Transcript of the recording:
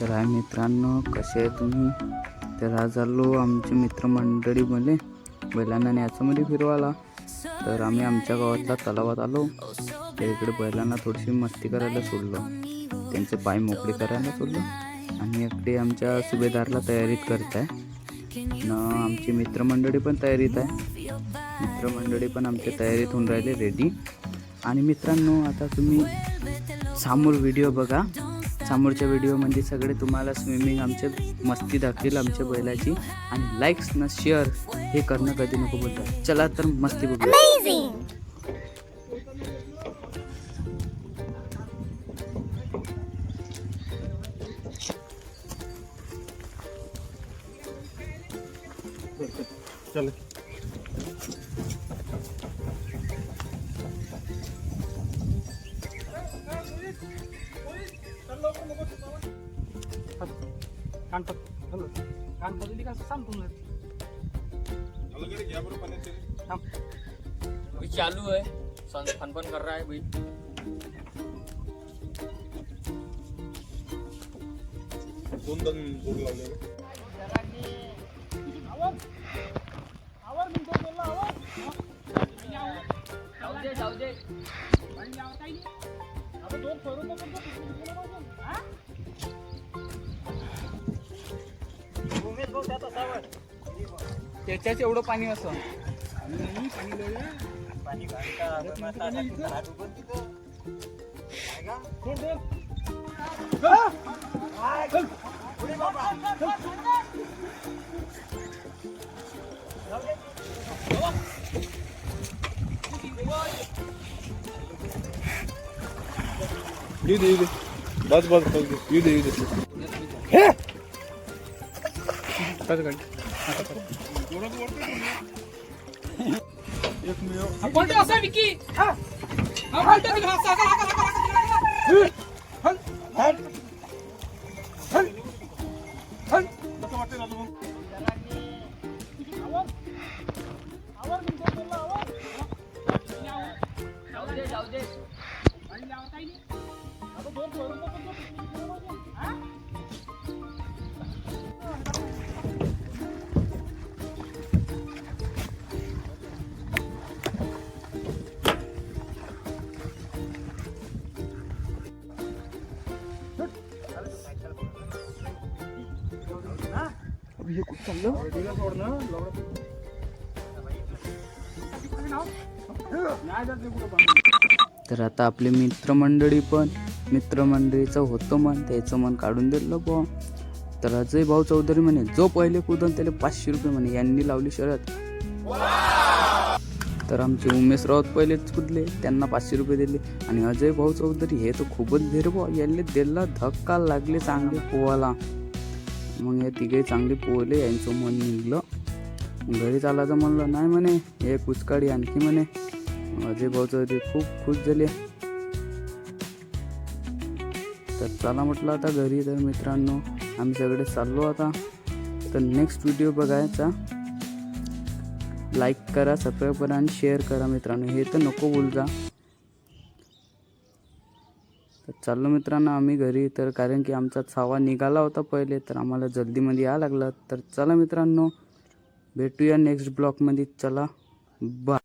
तर आहे मित्रांनो कसे आहे तुम्ही? तर आज आलो आमच्या मित्रमंडळी बैलांना न्याचामध्ये फिरवाला तर आम्ही आमच्या गावातल्या तलावात आलो. तर इकडे बैलांना थोडीशी मस्ती करायला सोडलं. त्यांचे पाय मोकळे करायला सोडलं. आणि इकडे आमच्या सुभेदारला तयारीत करत आहे न आमची मित्रमंडळी पण तयारीत आहे. मित्रमंडळी पण आमच्या तयारीत होऊन राहिले रेडी आणि मित्रांनो आता तुम्ही समोर व्हिडिओ बघा. समोरच्या व्हिडिओमध्ये सगळे तुम्हाला स्विमिंग आमचे मस्ती दाखवेल आमच्या बैलाची. आणि लाईक्स न शेअर हे करणं कधी नको बोलतात. चला तर मस्ती बघू चल. अभी चालू है सन फन फन कर रहा है भाई दोन दोन जोड लावले त्याच्याच एवढं पाणी असं. येऊ दे येऊ दे। बस बस बस येऊ दे येऊ दे। बोलतो असं विकी हा। बोलतो की असं असं असं जाऊ दे जाऊ दे तर आता आपले मित्रमंडळी पण मित्रमंडळीचं होतं मन त्याचं मन काढून दिलं बुवा. तर अजय भाऊ चौधरी म्हणे जो पहिले कुदन त्याला पाचशे रुपये म्हणे यांनी लावली शरत तर आमचे उमेश राऊत पहिलेच कुदले त्यांना पाचशे रुपये दिले. आणि अजय भाऊ चौधरी हे तर खूपच भेर बुवा. यांनी दिला धक्का लागले चांगले पोवाला. मग हे तिघे चांगले पोहले यांचं मन निघलं. घरी चालायचं म्हणलं नाही म्हणे हे कुचकाडी आणखी म्हणे. अजय भाऊ चौधरी खूप खुश झाले. तर चला म्हटलं आता घरी. तर मित्रांनो आम्ही सगळे चाललो आता. तर नेक्स्ट व्हिडिओ बघायचा. लाईक करा सबस्क्राईब करा आणि शेअर करा मित्रांनो. हे तर नको बोल जा तर चाललो मित्रांनो आम्ही घरी. तर कारण की आमचा छावा निघाला होता पहिले तर आम्हाला जल्दीमध्ये यायला लागला. तर चला मित्रांनो भेटूया नेक्स्ट ब्लॉकमध्ये चला बा